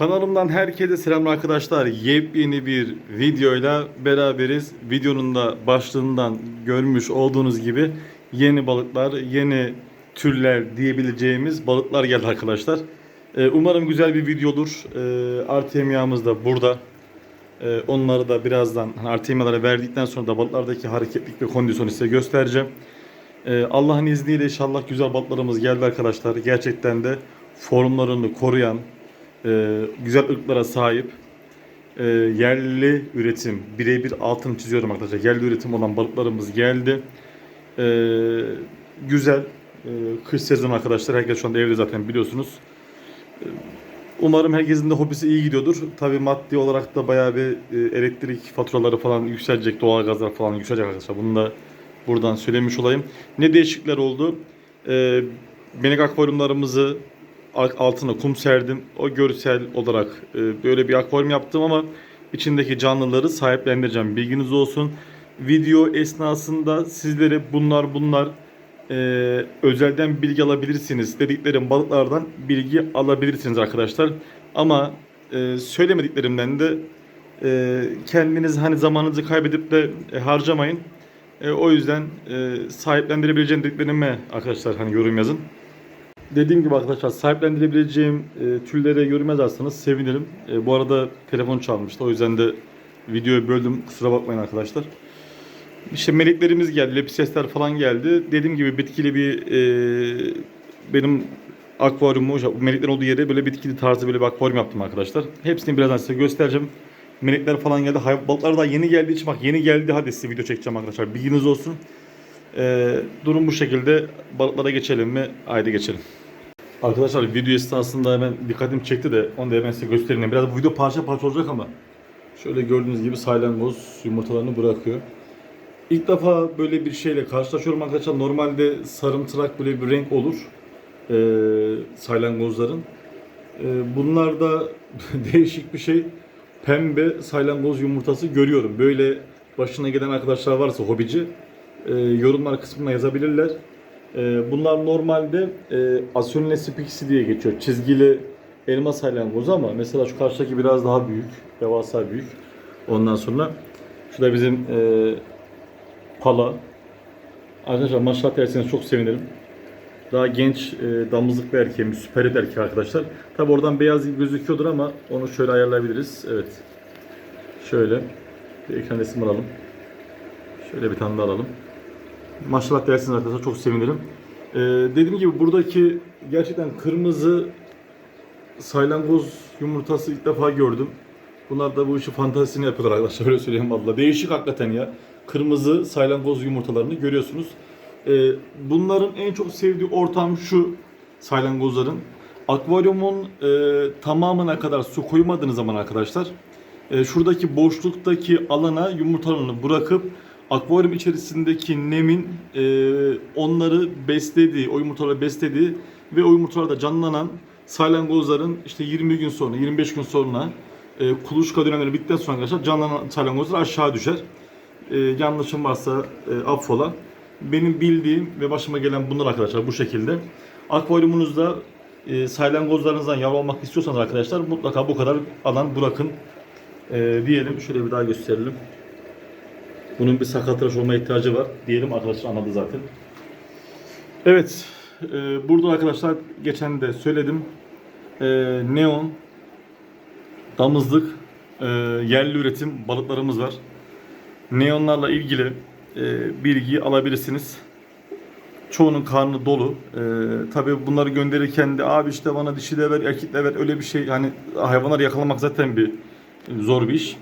Kanalımdan herkese selam arkadaşlar. Yepyeni bir videoyla beraberiz. Videonun da başlığından görmüş olduğunuz gibi yeni balıklar, yeni türler diyebileceğimiz balıklar geldi arkadaşlar. Ee, umarım güzel bir video olur. Ee, Artem yağımız da burada. Ee, onları da birazdan hani Artemyalara verdikten sonra da balıklardaki hareketlik ve kondisyonu size göstereceğim. Ee, Allah'ın izniyle inşallah güzel balıklarımız geldi arkadaşlar. Gerçekten de formlarını koruyan, e, güzel ırklara sahip, e, yerli üretim, birebir altını çiziyorum arkadaşlar. Yerli üretim olan balıklarımız geldi. E, güzel e, kış sezonu arkadaşlar. Herkes şu anda evde zaten biliyorsunuz. E, Umarım herkesin de hobisi iyi gidiyordur. Tabi maddi olarak da bayağı bir e, elektrik faturaları falan yükselecek, doğalgazlar falan yükselecek arkadaşlar. Bunu da buradan söylemiş olayım. Ne değişiklikler oldu? E, benek akvaryumlarımızı altına kum serdim. O görsel olarak e, böyle bir akvaryum yaptım ama içindeki canlıları sahiplendireceğim. Bilginiz olsun. Video esnasında sizlere bunlar bunlar e, özelden bilgi alabilirsiniz dediklerim balıklardan bilgi alabilirsiniz arkadaşlar. Ama e, söylemediklerimden de e, kendiniz hani zamanınızı kaybedip de e, harcamayın. E, o yüzden e, sahiplendirebileceğim dediklerime arkadaşlar hani yorum yazın. Dediğim gibi arkadaşlar sahiplendirebileceğim e, türlere yorum yazarsanız sevinirim. E, bu arada telefon çalmıştı. O yüzden de videoyu böldüm. Kusura bakmayın arkadaşlar. İşte meleklerimiz geldi. Lepisesler falan geldi. Dediğim gibi bitkili bir e, benim akvaryumu, meleklerin olduğu yere böyle bitkili tarzı böyle bir akvaryum yaptım arkadaşlar. Hepsini birazdan size göstereceğim. Melekler falan geldi. Hay- Balıklar da yeni geldiği için bak yeni geldi. Hadi size video çekeceğim arkadaşlar. Bilginiz olsun. E, durum bu şekilde. Balıklara geçelim mi? Haydi geçelim. Arkadaşlar video esnasında hemen dikkatim çekti de onu da hemen size göstereyim. Biraz bu video parça parça olacak ama şöyle gördüğünüz gibi salyangoz yumurtalarını bırakıyor. İlk defa böyle bir şeyle karşılaşıyorum arkadaşlar. Normalde sarımtırak böyle bir renk olur ee, salyangozların. Ee, bunlarda değişik bir şey. Pembe salyangoz yumurtası görüyorum. Böyle başına gelen arkadaşlar varsa hobici e, yorumlar kısmına yazabilirler. E, bunlar normalde e, Asyonilesi pixi diye geçiyor. Çizgili elma salyangozu ama mesela şu karşıdaki biraz daha büyük. Devasa büyük. Ondan sonra şu da bizim e, pala. Arkadaşlar maşallah derseniz çok sevinirim. Daha genç e, damızlık bir erkeğimiz, süper bir erkek arkadaşlar. Tabi oradan beyaz gibi gözüküyordur ama onu şöyle ayarlayabiliriz. Evet. Şöyle. Bir ekran resim alalım. Şöyle bir tane daha alalım. Maşallah dersiniz arkadaşlar çok sevinirim. Ee, dediğim gibi buradaki gerçekten kırmızı saylangoz yumurtası ilk defa gördüm. Bunlar da bu işi fantazisini yapıyorlar arkadaşlar öyle söyleyeyim valla. Değişik hakikaten ya. Kırmızı saylangoz yumurtalarını görüyorsunuz. Ee, bunların en çok sevdiği ortam şu saylangozların. Akvaryumun e, tamamına kadar su koymadığınız zaman arkadaşlar e, şuradaki boşluktaki alana yumurtalarını bırakıp akvaryum içerisindeki nemin e, onları beslediği, o yumurtaları beslediği ve o yumurtalarda canlanan salyangozların işte 20 gün sonra, 25 gün sonra e, kuluçka dönemleri bittikten sonra arkadaşlar canlanan salyangozlar aşağı düşer. E, yanlışım varsa e, affola. Benim bildiğim ve başıma gelen bunlar arkadaşlar bu şekilde. Akvaryumunuzda e, salyangozlarınızdan yavru almak istiyorsanız arkadaşlar mutlaka bu kadar alan bırakın e, diyelim. Şöyle bir daha gösterelim. Bunun bir sakatraş olma ihtiyacı var. Diyelim arkadaşlar anladı zaten. Evet. E, burada arkadaşlar geçen de söyledim. E, neon, damızlık, e, yerli üretim balıklarımız var. Neonlarla ilgili e, bilgi alabilirsiniz. Çoğunun karnı dolu. E, tabii bunları gönderirken de abi işte bana dişi de ver, erkek de ver öyle bir şey. Hani hayvanları yakalamak zaten bir zor bir iş.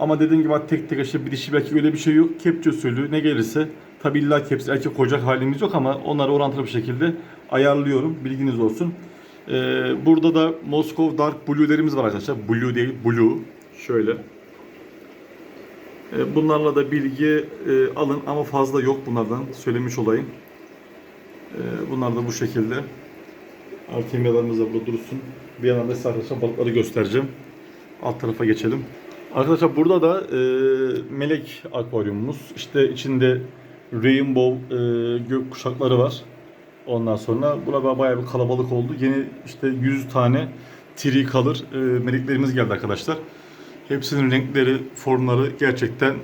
Ama dediğim gibi tek tek işte bir dişi belki öyle bir şey yok. Kepçe usulü ne gelirse tabi illa hepsi erkek koyacak halimiz yok ama onları orantılı bir şekilde ayarlıyorum. Bilginiz olsun. Ee, burada da Moskov Dark Blue'lerimiz var arkadaşlar. Blue değil Blue. Şöyle. Ee, bunlarla da bilgi e, alın ama fazla yok bunlardan. Söylemiş olayım. Ee, bunlar da bu şekilde. Artemyalarımız da burada dursun. Bir yandan da size arkadaşlar balıkları göstereceğim. Alt tarafa geçelim. Arkadaşlar burada da e, melek akvaryumumuz. İşte içinde rainbow e, gök kuşakları var. Ondan sonra burada bayağı bir kalabalık oldu. Yeni işte 100 tane tri kalır e, meleklerimiz geldi arkadaşlar. Hepsinin renkleri, formları gerçekten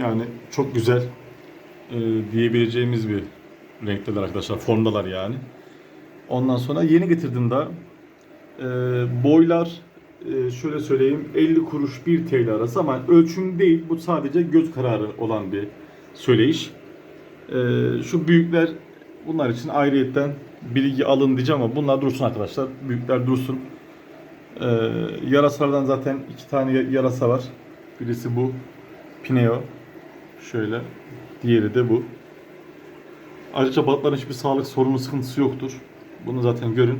yani çok güzel e, diyebileceğimiz bir renkteler arkadaşlar. Formdalar yani. Ondan sonra yeni getirdim daha. E, boylar şöyle söyleyeyim 50 kuruş 1 TL arası ama ölçüm değil. Bu sadece göz kararı olan bir söyleyiş. E, şu büyükler bunlar için ayrıyetten bilgi alın diyeceğim ama bunlar dursun arkadaşlar. Büyükler dursun. E, yarasalardan zaten iki tane ya- yarasa var. Birisi bu. Pineo. Şöyle. Diğeri de bu. Ayrıca balıkların hiçbir sağlık sorunu sıkıntısı yoktur. Bunu zaten görün.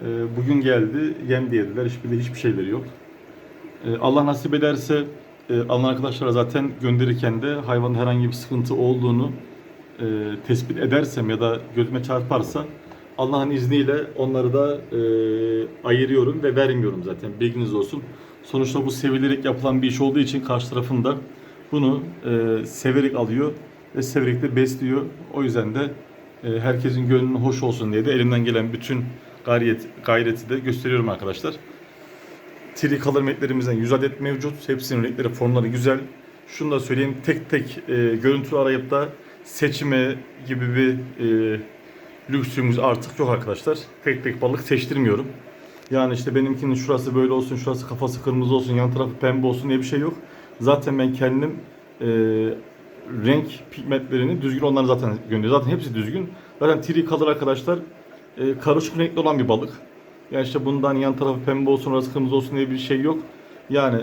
Ee, bugün geldi, yem de yediler. Hiçbir, hiçbir şeyleri yok. Ee, Allah nasip ederse e, alan arkadaşlara zaten gönderirken de hayvanın herhangi bir sıkıntı olduğunu e, tespit edersem ya da gözüme çarparsa Allah'ın izniyle onları da e, ayırıyorum ve vermiyorum zaten. Bilginiz olsun. Sonuçta bu sevilerek yapılan bir iş olduğu için karşı tarafın da bunu e, severek alıyor ve severek de besliyor. O yüzden de e, herkesin gönlünün hoş olsun diye de elimden gelen bütün gayret, gayreti de gösteriyorum arkadaşlar. Tri color metlerimizden 100 adet mevcut. Hepsinin renkleri, formları güzel. Şunu da söyleyeyim. Tek tek e, görüntü arayıp da seçme gibi bir e, lüksümüz artık yok arkadaşlar. Tek tek balık seçtirmiyorum. Yani işte benimkinin şurası böyle olsun, şurası kafası kırmızı olsun, yan tarafı pembe olsun diye bir şey yok. Zaten ben kendim e, renk pigmentlerini düzgün onları zaten gönderiyorum. Zaten hepsi düzgün. Zaten tri color arkadaşlar e, karışık renkli olan bir balık. Yani işte bundan yan tarafı pembe olsun, orası kırmızı olsun diye bir şey yok. Yani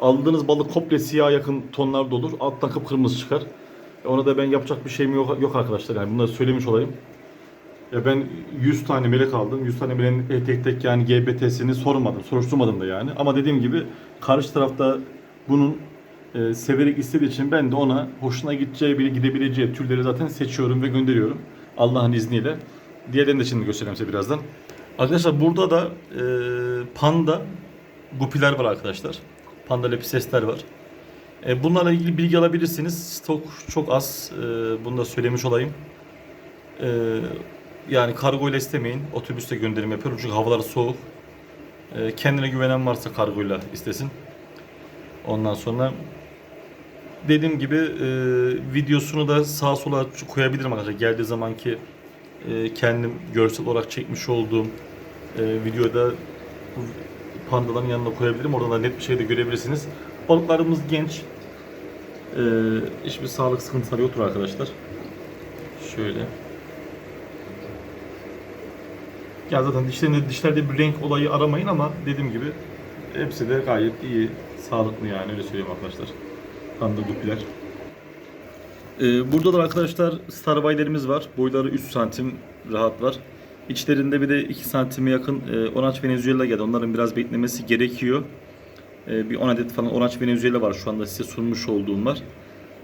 aldığınız balık komple siyah yakın tonlarda olur. Alttan kıpkırmızı çıkar. E, Ona da ben yapacak bir şeyim yok, yok arkadaşlar. Yani bunları söylemiş olayım. Ya ben 100 tane melek aldım. 100 tane meleğin tek tek yani GBT'sini sormadım, soruşturmadım da yani. Ama dediğim gibi karşı tarafta bunun e, severek istediği için ben de ona hoşuna gideceği, bile gidebileceği türleri zaten seçiyorum ve gönderiyorum. Allah'ın izniyle. Diğerlerini de şimdi göstereyim size birazdan. Arkadaşlar burada da e, panda gupiler var arkadaşlar. Panda lepisesler var. E, bunlarla ilgili bilgi alabilirsiniz. Stok çok az. E, bunu da söylemiş olayım. E, yani kargo ile istemeyin. Otobüste gönderim yapıyorum çünkü havalar soğuk. E, kendine güvenen varsa kargoyla istesin. Ondan sonra dediğim gibi e, videosunu da sağa sola koyabilirim arkadaşlar. Geldiği zamanki e, kendim görsel olarak çekmiş olduğum e, videoda bu pandaların yanına koyabilirim. Oradan da net bir şekilde görebilirsiniz. Balıklarımız genç. E, hiçbir sağlık sıkıntıları yoktur arkadaşlar. Şöyle. Ya zaten dişlerinde, dişlerde bir renk olayı aramayın ama dediğim gibi hepsi de gayet iyi, sağlıklı yani öyle söyleyeyim arkadaşlar. Panda gupiler. Ee, burada da arkadaşlar starbaylerimiz var. Boyları 3 santim rahat var. İçlerinde bir de 2 santime yakın e, orange venezuela geldi. Onların biraz beklemesi gerekiyor. E, bir 10 adet falan orange venezuela var şu anda size sunmuş olduğum var.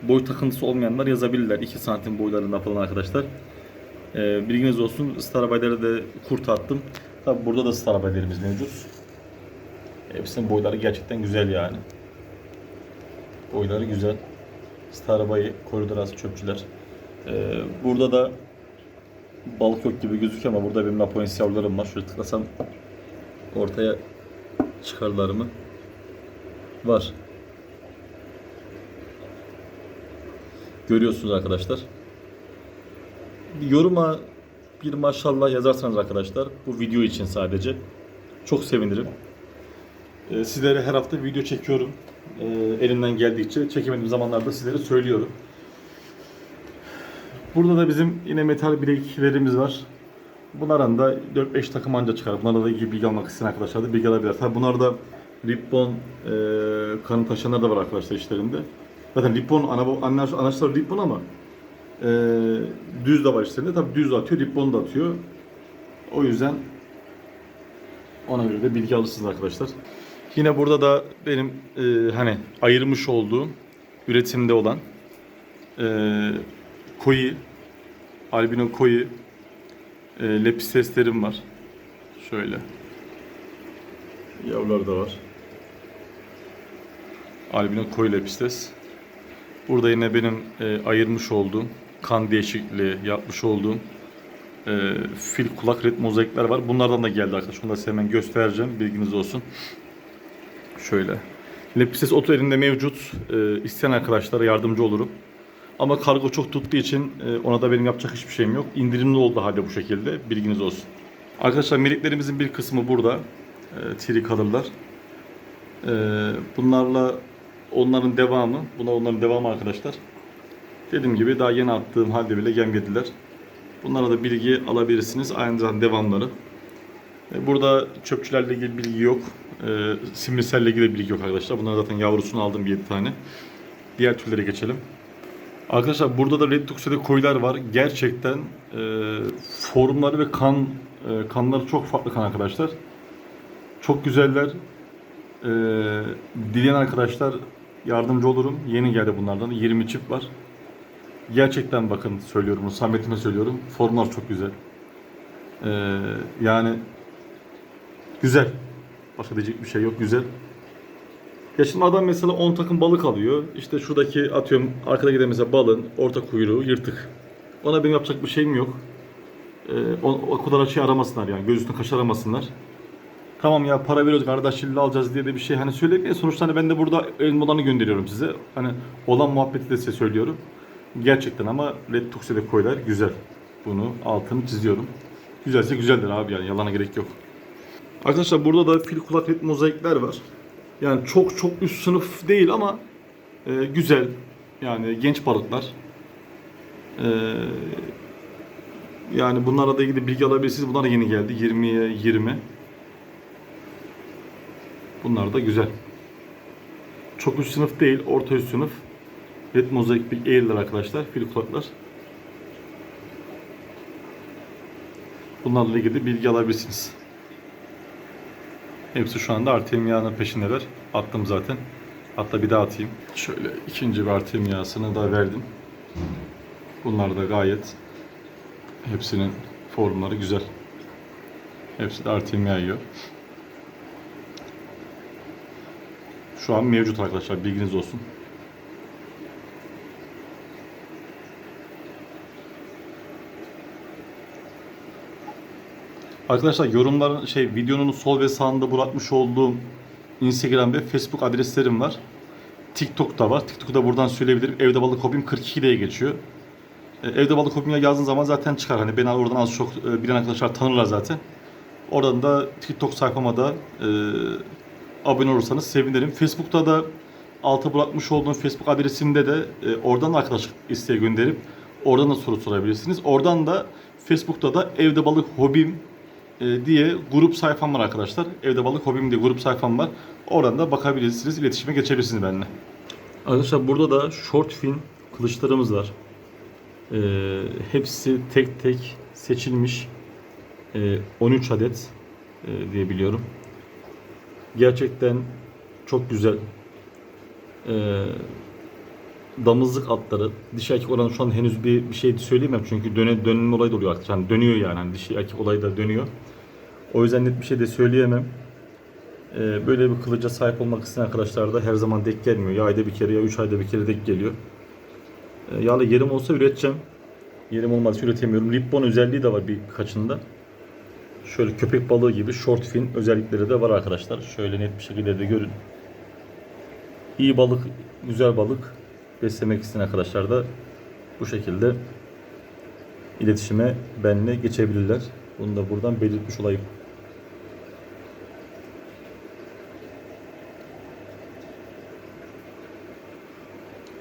Boy takıntısı olmayanlar yazabilirler. 2 santim boylarında falan arkadaşlar. E, bilginiz olsun. Starbaylara da kurt attım. Tabi burada da starbaylerimiz mevcut. Hepsinin boyları gerçekten güzel yani. Boyları güzel. Starbay'ı, koridor arası çöpçüler. Ee, burada da balık yok gibi gözüküyor ama burada benim Laponis yavrularım var. Şöyle tıklasam ortaya çıkarlar mı? Var. Görüyorsunuz arkadaşlar. Yoruma bir maşallah yazarsanız arkadaşlar bu video için sadece çok sevinirim. Ee, sizlere her hafta video çekiyorum. Ee, elimden geldikçe çekemediğim zamanlarda sizlere söylüyorum. Burada da bizim yine metal bileklerimiz var. Bunlardan da 4-5 takım anca çıkar. Bunlarla da ilgili bilgi almak isteyen arkadaşlar da bilgi alabilir. Tabi bunlarda Ribbon e, kanı taşıyanlar da var arkadaşlar işlerinde. Zaten Ribbon ana, anaçlar Ribbon ama e, düz de var işlerinde. Tabi düz atıyor, Ribbon da atıyor. O yüzden ona göre de bilgi alırsınız arkadaşlar. Yine burada da benim e, hani ayırmış olduğum üretimde olan e, koyu, albino koyu e, lepisteslerim var. Şöyle. Yavrular da var. Albino koyu lepistes. Burada yine benim e, ayırmış olduğum, kan değişikliği yapmış olduğum e, fil kulak red var. Bunlardan da geldi arkadaşlar. Da size hemen göstereceğim. Bilginiz olsun. Şöyle. Lepsises oto elinde mevcut. E, isteyen arkadaşlara yardımcı olurum. Ama kargo çok tuttuğu için e, ona da benim yapacak hiçbir şeyim yok. İndirimli oldu halde bu şekilde. Bilginiz olsun. Arkadaşlar miliklerimizin bir kısmı burada. E, tiri kalırlar. E, bunlarla onların devamı. Buna onların devamı arkadaşlar. Dediğim gibi daha yeni attığım halde bile gemlediler. Bunlara da bilgi alabilirsiniz. Aynı zamanda devamları. Burada çöpçülerle ilgili bilgi yok. E, simlislerle ilgili bilgi yok arkadaşlar. Bunlar zaten yavrusunu aldım 7 tane. Diğer türlere geçelim. Arkadaşlar burada da Red Tuxedo koyular var. Gerçekten e, formları ve kan e, kanları çok farklı kan arkadaşlar. Çok güzeller. E, dileyen arkadaşlar yardımcı olurum. Yeni geldi bunlardan. 20 çift var. Gerçekten bakın söylüyorum bunu. Sametime söylüyorum. Formlar çok güzel. E, yani güzel. Başka diyecek bir şey yok. Güzel. Ya şimdi adam mesela 10 takım balık alıyor. İşte şuradaki atıyorum arkada giden mesela balın orta kuyruğu yırtık. Ona benim yapacak bir şeyim yok. Ee, o, o kadar açıyı aramasınlar yani. Göz üstüne kaş aramasınlar. Tamam ya para veriyoruz kardeş illa alacağız diye de bir şey hani söylemeyin. Sonuçta hani ben de burada elimde olanı gönderiyorum size. Hani olan muhabbeti de size söylüyorum. Gerçekten ama Red Tuxedo koylar güzel. Bunu altını çiziyorum. Güzelse güzeldir abi yani yalana gerek yok. Arkadaşlar burada da fil kulak red mozaikler var. Yani çok çok üst sınıf değil ama e, güzel. Yani genç balıklar. E, yani bunlarla da ilgili bilgi alabilirsiniz. Bunlar da yeni geldi. 20'ye 20. Bunlar da güzel. Çok üst sınıf değil, orta üst sınıf. Red mozaik bir eğriler arkadaşlar, fil kulaklar. Bunlarla ilgili bilgi alabilirsiniz. Hepsi şu anda Artem yağının peşindeler. Attım zaten. Hatta bir daha atayım. Şöyle ikinci bir Artem yağsını da verdim. Bunlar da gayet hepsinin formları güzel. Hepsi de Artem yağı. Şu an mevcut arkadaşlar bilginiz olsun. Arkadaşlar yorumların şey videonun sol ve sağında bırakmış olduğum Instagram ve Facebook adreslerim var. TikTok da var. TikTok'u da buradan söyleyebilirim. Evde balık hobim 42 diye geçiyor. E, Evde balık hobim yazdığın zaman zaten çıkar. Hani beni oradan az çok e, bilen arkadaşlar tanırlar zaten. Oradan da TikTok sayfama da e, abone olursanız sevinirim. Facebook'ta da alta bırakmış olduğum Facebook adresimde de e, oradan da arkadaşlık isteği gönderip oradan da soru sorabilirsiniz. Oradan da Facebook'ta da evde balık hobim diye grup sayfam var arkadaşlar. Evde balık hobim diye grup sayfam var. Oradan da bakabilirsiniz, iletişime geçebilirsiniz benimle. Arkadaşlar burada da short fin kılıçlarımız var. E, hepsi tek tek seçilmiş. E, 13 adet e, diye biliyorum. Gerçekten çok güzel. E, damızlık atları. Dişi erkek oranı şu an henüz bir, bir şey söyleyemem çünkü döne, dönme olayı da oluyor artık. Yani dönüyor yani. Hani dişi erkek olayı da dönüyor. O yüzden net bir şey de söyleyemem. Ee, böyle bir kılıca sahip olmak isteyen arkadaşlar da her zaman denk gelmiyor. Ya ayda bir kere ya üç ayda bir kere denk geliyor. Ee, yani yerim olsa üreteceğim. Yerim olmazsa üretemiyorum. Ribbon özelliği de var birkaçında. Şöyle köpek balığı gibi short fin özellikleri de var arkadaşlar. Şöyle net bir şekilde de görün. İyi balık, güzel balık beslemek isteyen arkadaşlar da bu şekilde iletişime benimle geçebilirler. Bunu da buradan belirtmiş olayım.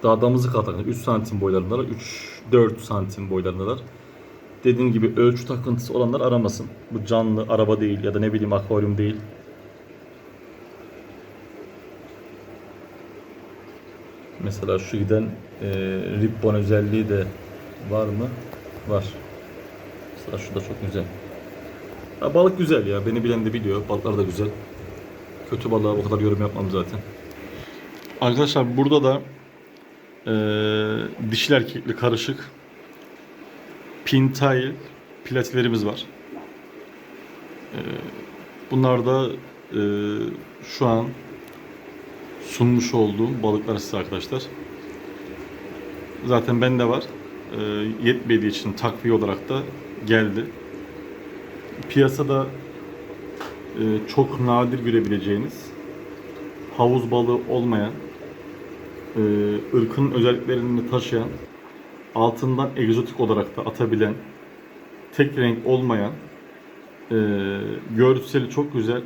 Daha damızlık ataklar 3 santim boylarındalar. 3-4 santim boylarındalar. Dediğim gibi ölçü takıntısı olanlar aramasın. Bu canlı araba değil ya da ne bileyim akvaryum değil. Mesela şu giden e, ribbon özelliği de var mı? Var. Mesela şu da çok güzel. Ya balık güzel ya. Beni bilen de biliyor. Balıklar da güzel. Kötü balığa bu kadar yorum yapmam zaten. Arkadaşlar burada da e, dişil erkekli karışık pintail platilerimiz var. E, bunlar da e, şu an sunmuş olduğum balıklar size arkadaşlar. Zaten bende var. E, yetmediği için takviye olarak da geldi. Piyasada e, çok nadir görebileceğiniz havuz balığı olmayan e, ırkın özelliklerini taşıyan altından egzotik olarak da atabilen tek renk olmayan e, görseli çok güzel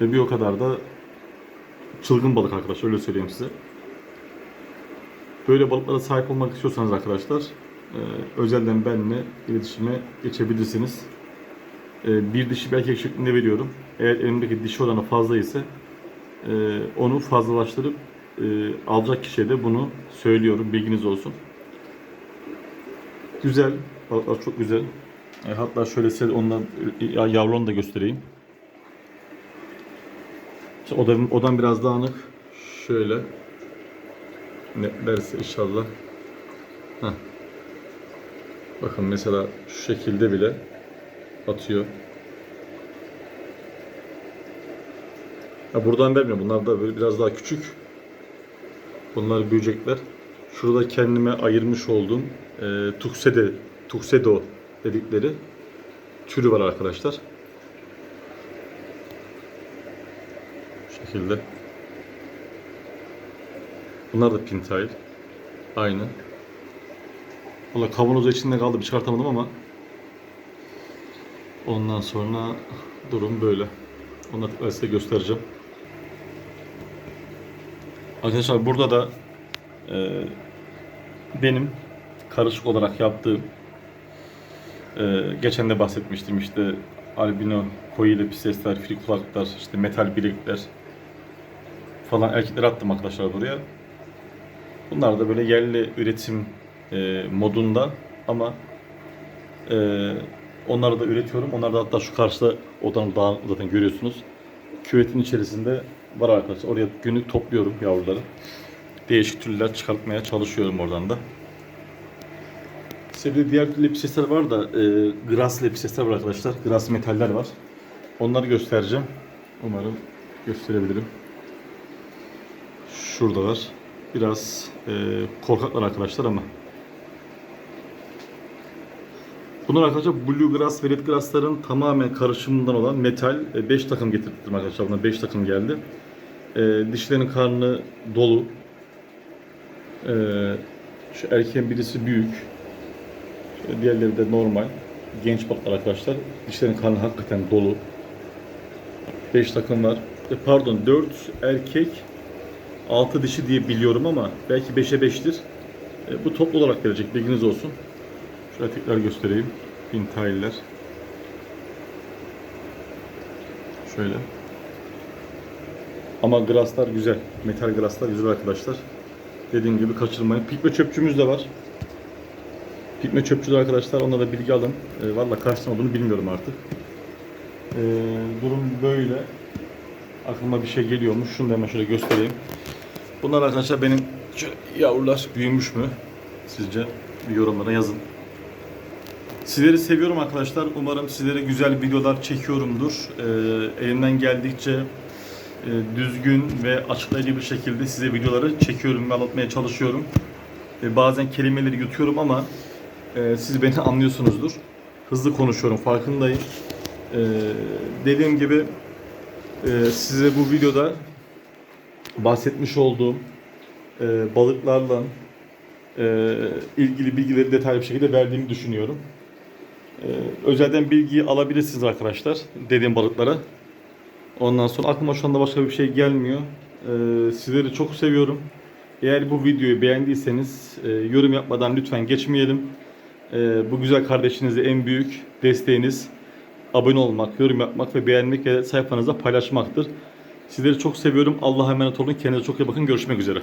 ve bir o kadar da çılgın balık arkadaşlar öyle söyleyeyim size. Böyle balıklara sahip olmak istiyorsanız arkadaşlar e, özelden benimle iletişime geçebilirsiniz. E, bir dişi bir erkek şeklinde veriyorum. Eğer elimdeki dişi olanı fazla ise e, onu fazlalaştırıp e, alacak kişiye de bunu söylüyorum. Bilginiz olsun. Güzel. Balıklar çok güzel. Hatta şöyle size ondan ya- yavrularını da göstereyim. İşte odam, odam biraz dağınık. Şöyle netlerse inşallah. Heh. Bakın mesela şu şekilde bile atıyor. Ya buradan vermiyorum. Bunlar da böyle biraz daha küçük. Bunlar büyüyecekler. Şurada kendime ayırmış olduğum e, tuksede, tuksedo dedikleri türü var arkadaşlar. Şekilde. Bunlar da pintail. Aynı. Valla kavanozu içinde kaldı bir çıkartamadım ama ondan sonra durum böyle. Onları tekrar size göstereceğim. Arkadaşlar burada da e, benim karışık olarak yaptığım e, geçen de bahsetmiştim işte albino koyu lepisesler, fil kulaklar, işte metal bilekler falan erkekler attım arkadaşlar buraya. Bunlar da böyle yerli üretim e, modunda ama e, onları da üretiyorum. Onlar da hatta şu karşıda odanın daha zaten görüyorsunuz. Küvetin içerisinde var arkadaşlar. Oraya günlük topluyorum yavruları. Değişik türler çıkartmaya çalışıyorum oradan da. De diğer lepisesler var da e, gras lepisesler var arkadaşlar. Gras metaller var. Onları göstereceğim. Umarım gösterebilirim. Şurada var. Biraz e, korkaklar arkadaşlar ama. Bunlar arkadaşlar Bluegrass ve Redgrass'ların tamamen karışımından olan metal 5 takım getirdim arkadaşlar. Buna 5 takım geldi. E, dişlerin karnı dolu. E, şu erkeğin birisi büyük. Şöyle diğerleri de normal. Genç balıklar arkadaşlar. Dişlerin karnı hakikaten dolu. 5 takım var. E, pardon 4 erkek 6 dişi diye biliyorum ama belki 5'e 5'tir. E, bu toplu olarak gelecek bilginiz olsun. Şöyle tekrar göstereyim. Pintailer. Şöyle. Ama grasslar güzel. Metal grasslar güzel arkadaşlar. Dediğim gibi kaçırmayın. Pikme çöpçümüz de var. Pikme çöpçüler arkadaşlar onlara da bilgi alın. E, Valla kaç tane olduğunu bilmiyorum artık. E, durum böyle. Aklıma bir şey geliyormuş. Şunu da hemen şöyle göstereyim. Bunlar arkadaşlar benim yavrular büyümüş mü? Sizce bir yorumlara yazın. Sizleri seviyorum arkadaşlar. Umarım sizlere güzel videolar çekiyorumdur. Ee, elimden geldikçe e, düzgün ve açıklayıcı bir şekilde size videoları çekiyorum ve anlatmaya çalışıyorum. E, bazen kelimeleri yutuyorum ama e, siz beni anlıyorsunuzdur. Hızlı konuşuyorum farkındayım. E, dediğim gibi size bu videoda bahsetmiş olduğum e, balıklarla e, ilgili bilgileri detaylı bir şekilde verdiğimi düşünüyorum. E, özelden bilgiyi alabilirsiniz arkadaşlar dediğim balıklara. Ondan sonra aklıma şu anda başka bir şey gelmiyor. Sizleri çok seviyorum. Eğer bu videoyu beğendiyseniz yorum yapmadan lütfen geçmeyelim. Bu güzel kardeşinize en büyük desteğiniz abone olmak, yorum yapmak ve beğenmek ve sayfanızda paylaşmaktır. Sizleri çok seviyorum. Allah'a emanet olun. Kendinize çok iyi bakın. Görüşmek üzere.